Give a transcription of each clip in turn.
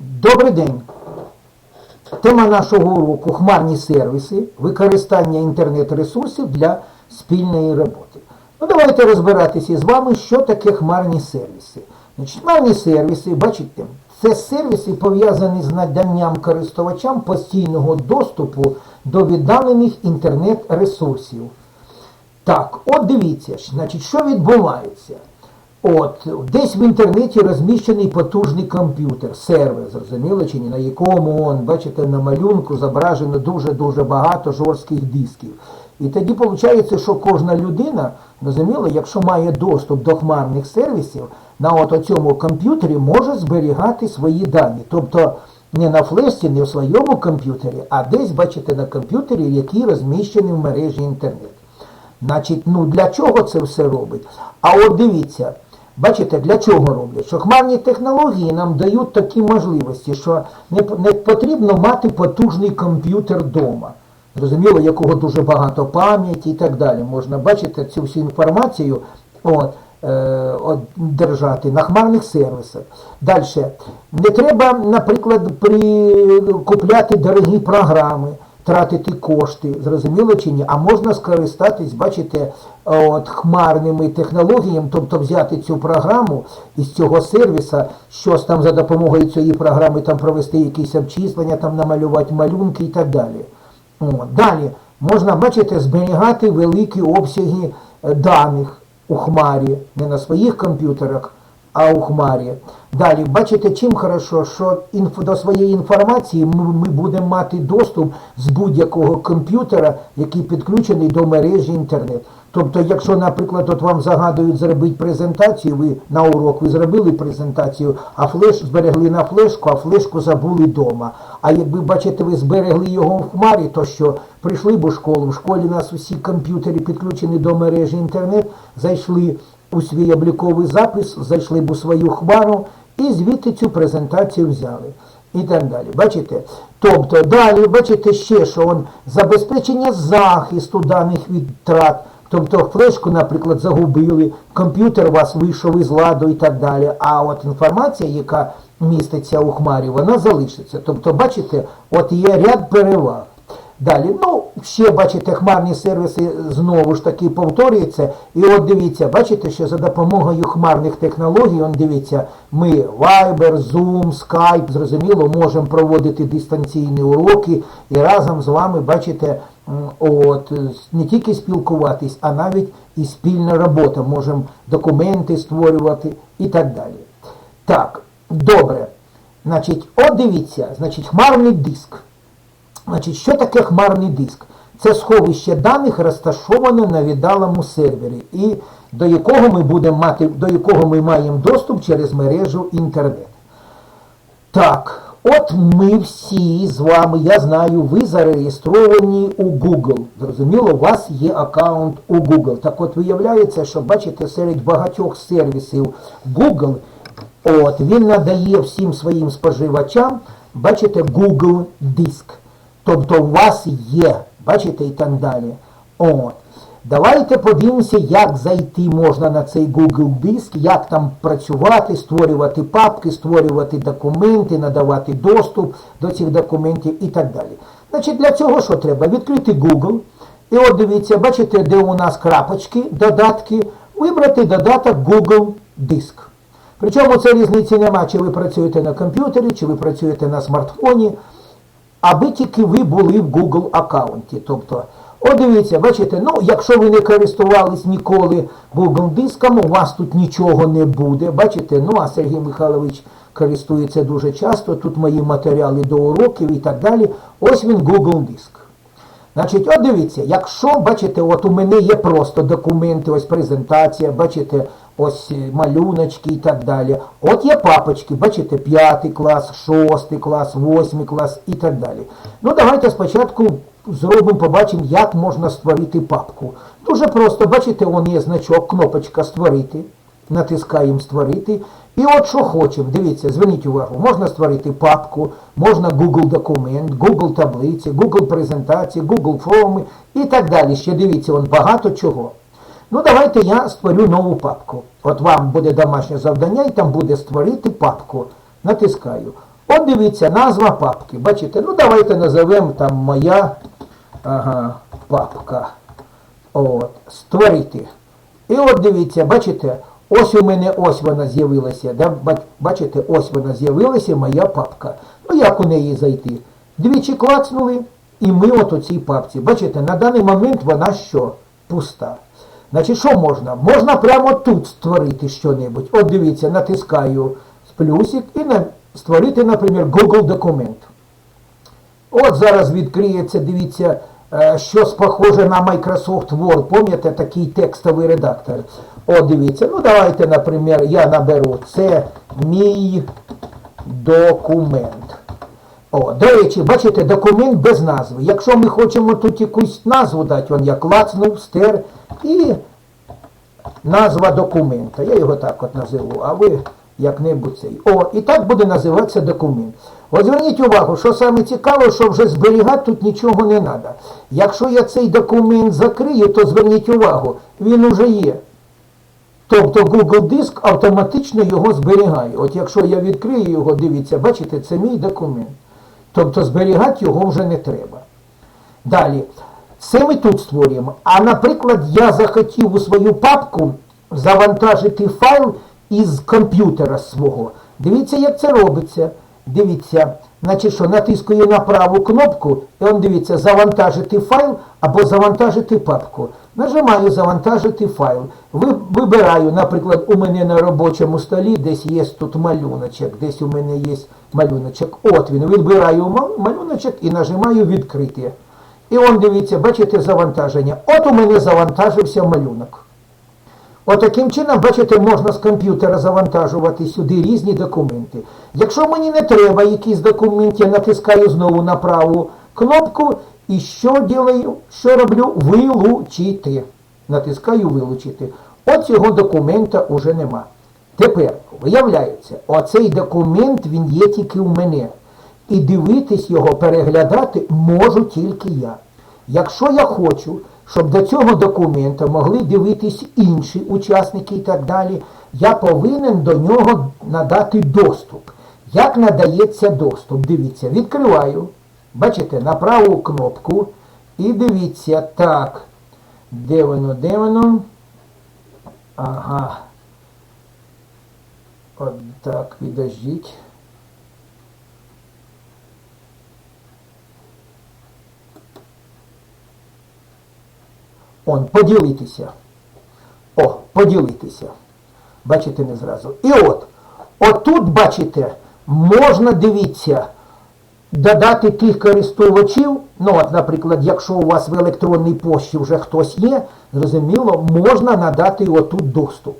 Добрий день. Тема нашого уроку хмарні сервіси, використання інтернет-ресурсів для спільної роботи. Ну, давайте розбиратися з вами, що таке хмарні сервіси. Значить, хмарні сервіси, бачите, це сервіси пов'язані з наданням користувачам постійного доступу до віддалених інтернет-ресурсів. Так, от дивіться, значить, що відбувається. От, десь в інтернеті розміщений потужний комп'ютер, сервер, зрозуміло чи ні, на якому, он, бачите, на малюнку зображено дуже-дуже багато жорстких дисків. І тоді виходить, що кожна людина, розуміло, якщо має доступ до хмарних сервісів, на от цьому комп'ютері може зберігати свої дані. Тобто не на флешці, не в своєму комп'ютері, а десь, бачите, на комп'ютері, який розміщений в мережі інтернет. Значить, ну для чого це все робить? А от дивіться, бачите, для чого роблять? Що хмарні технології нам дають такі можливості, що не, не потрібно мати потужний комп'ютер вдома. Зрозуміло, якого дуже багато пам'яті і так далі. Можна бачити цю всю інформацію от, е, от, держати на хмарних сервісах. Далі. Не треба, наприклад, при, купляти дорогі програми тратити кошти, зрозуміло чи ні, а можна скористатись, бачите, от хмарними технологіями, тобто взяти цю програму із цього сервіса, щось там за допомогою цієї програми там провести якісь обчислення, там намалювати малюнки і так далі. О, далі можна, бачите, зберігати великі обсяги е, даних у хмарі, не на своїх комп'ютерах, а у хмарі. Далі, бачите, чим хорошо, що інфо, до своєї інформації ми будемо мати доступ з будь-якого комп'ютера, який підключений до мережі інтернет. Тобто, якщо, наприклад, от вам загадують зробити презентацію, ви на урок ви зробили презентацію, а флеш зберегли на флешку, а флешку забули вдома. А якби бачите, ви зберегли його в хмарі, то що прийшли б у школу, в школі у нас усі комп'ютери підключені до мережі інтернет, зайшли у свій обліковий запис, зайшли б у свою хмару і звідти цю презентацію взяли. І так далі. Бачите? Тобто далі, бачите ще, що он забезпечення захисту даних від втрат. Тобто флешку, наприклад, загубили, комп'ютер вас вийшов із ладу і так далі. А от інформація, яка міститься у хмарі, вона залишиться. Тобто, бачите, от є ряд переваг. Далі, ну, ще бачите, хмарні сервіси знову ж таки повторюються. І от дивіться, бачите, що за допомогою хмарних технологій, он дивіться, ми Viber, Zoom, Skype, зрозуміло, можемо проводити дистанційні уроки і разом з вами, бачите, от, не тільки спілкуватись, а навіть і спільна робота. Можемо документи створювати і так далі. Так, добре. Значить, от дивіться, значить, хмарний диск. Значить, що таке хмарний диск? Це сховище даних розташоване на віддалому сервері, і до якого ми будемо мати, до якого ми маємо доступ через мережу інтернет. Так, от ми всі з вами, я знаю, ви зареєстровані у Google. Зрозуміло, у вас є аккаунт у Google. Так от виявляється, що бачите, серед багатьох сервісів Google, от, він надає всім своїм споживачам, бачите, Google Диск. Тобто у вас є, бачите, і так далі. От. Давайте подивимося, як зайти можна на цей Google диск, як там працювати, створювати папки, створювати документи, надавати доступ до цих документів і так далі. Значить, для цього що треба? Відкрити Google. І от дивіться, бачите, де у нас крапочки, додатки, вибрати додаток Google Диск. Причому це різниці нема, чи ви працюєте на комп'ютері, чи ви працюєте на смартфоні аби тільки ви були в Google аккаунті. Тобто, от дивіться, бачите, ну, якщо ви не користувались ніколи Google диском, у вас тут нічого не буде. Бачите, ну а Сергій Михайлович користується дуже часто, тут мої матеріали до уроків і так далі. Ось він Google диск. Значить, от дивіться, якщо, бачите, от у мене є просто документи, ось презентація, бачите, ось е, малюночки і так далі. От є папочки, бачите, 5 клас, 6 клас, 8 клас і так далі. Ну, давайте спочатку зробимо, побачимо, як можна створити папку. Дуже просто, бачите, вон є значок, кнопочка створити. Натискаємо створити. І от що хочемо. Дивіться, зверніть увагу, можна створити папку, можна Google документ, Google таблиці, Google презентації, Google форми і так далі. Ще дивіться, вон багато чого. Ну, давайте я створю нову папку. От вам буде домашнє завдання, і там буде створити папку. Натискаю. От дивіться, назва папки. Бачите, ну давайте назовемо там моя ага, папка. От, створити. І от дивіться, бачите, ось у мене ось вона з'явилася. Да? Бачите, ось вона з'явилася, моя папка. Ну як у неї зайти? Двічі клацнули, і ми от у цій папці. Бачите, на даний момент вона що? Пуста. Значить, що можна? Можна прямо тут створити що-небудь. От дивіться, натискаю плюсик і на, створити, наприклад, Google документ. От зараз відкриється, дивіться, е, щось похоже на Microsoft Word. Пам'ятаєте, такий текстовий редактор. От дивіться, ну давайте, наприклад, я наберу це мій документ. О, до речі, бачите, документ без назви. Якщо ми хочемо тут якусь назву дати, он я клацнув, стер і назва документа. Я його так от називу, а ви як-небудь цей. О, і так буде називатися документ. От зверніть увагу, що саме цікаво, що вже зберігати тут нічого не треба. Якщо я цей документ закрию, то зверніть увагу, він уже є. Тобто Google Диск автоматично його зберігає. От якщо я відкрию його, дивіться, бачите, це мій документ. Тобто зберігати його вже не треба. Далі. Це ми тут створюємо. А наприклад, я захотів у свою папку завантажити файл із комп'ютера свого. Дивіться, як це робиться. Дивіться, значить що, натискаю на праву кнопку, і он дивіться, завантажити файл або завантажити папку. Нажимаю завантажити файл. Вибираю, наприклад, у мене на робочому столі десь є тут малюночок, десь у мене є малюночок. От він. Вибираю малюночок і нажимаю відкрити. І он дивіться, бачите завантаження. От у мене завантажився малюнок. Отаким чином, бачите, можна з комп'ютера завантажувати сюди різні документи. Якщо мені не треба якийсь документ, я натискаю знову на праву кнопку і що ділаю? Що роблю? Вилучити. Натискаю вилучити. От цього документа уже нема. Тепер, виявляється, оцей документ він є тільки у мене. І дивитись його, переглядати можу тільки я. Якщо я хочу, щоб до цього документа могли дивитись інші учасники і так далі, я повинен до нього надати доступ. Як надається доступ? Дивіться, відкриваю. Бачите, на праву кнопку. І дивіться, так. Де воно, де? Ага. От так, підождіть. Он, поділитися. О, поділитися. Бачите, не зразу. І от, отут, бачите, можна дивіться, додати тих користувачів. Ну, от, наприклад, якщо у вас в електронній пошті вже хтось є, зрозуміло, можна надати отут доступ.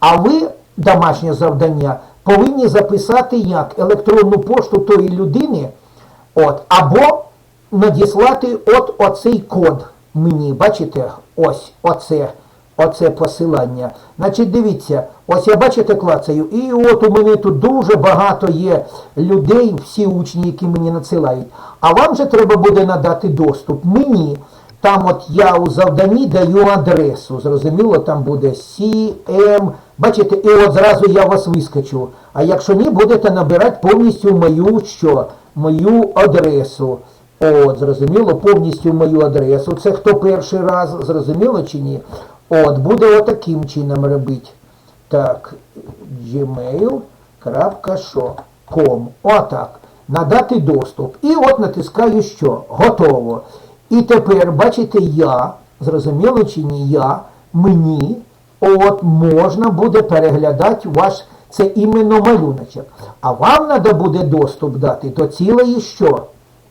А ви, домашнє завдання, повинні записати як електронну пошту тої людини, от, або надіслати от оцей код мені, бачите, ось оце, оце посилання. Значить, дивіться, ось я бачите, клацаю, і от у мене тут дуже багато є людей, всі учні, які мені надсилають. А вам же треба буде надати доступ мені. Там от я у завданні даю адресу, зрозуміло, там буде CM, бачите, і от зразу я вас вискочу. А якщо ні, будете набирати повністю мою що? Мою адресу. От, зрозуміло, повністю мою адресу. Це хто перший раз, зрозуміло чи ні? От, буде отаким чином робити. Так, gmail.com. Отак. Надати доступ. І от натискаю що? Готово. І тепер, бачите, я, зрозуміло чи ні, я, мені, от можна буде переглядати ваш, це іменно малюночок. А вам треба буде доступ дати до цілої що?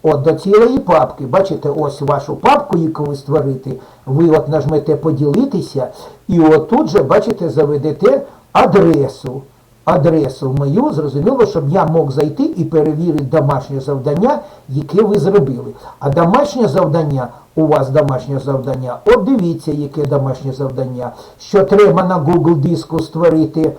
От до цілої папки. Бачите, ось вашу папку, яку ви створите, ви от нажмете поділитися, і отут же, бачите, заведете адресу. Адресу мою, зрозуміло, щоб я мог зайти і перевірити домашнє завдання, яке ви зробили. А домашнє завдання, у вас домашнє завдання, от дивіться, яке домашнє завдання, що треба на Google диску створити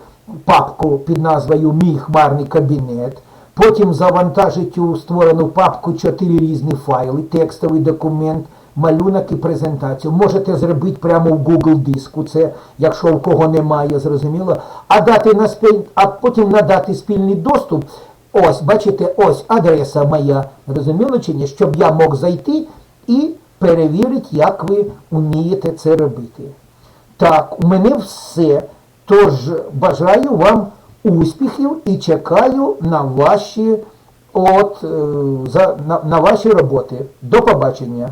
папку під назвою Мій хмарний кабінет. Потім завантажити у створену папку чотири різні файли, текстовий документ, малюнок і презентацію. Можете зробити прямо в Google диску, це якщо у кого немає, зрозуміло. А дати на спіль... а потім надати спільний доступ. Ось, бачите, ось адреса моя, розуміло чи ні, щоб я мог зайти і перевірити, як ви вмієте це робити. Так, у мене все. Тож бажаю вам успіхів і чекаю на ваші от, е, за, на, на ваші роботи. До побачення!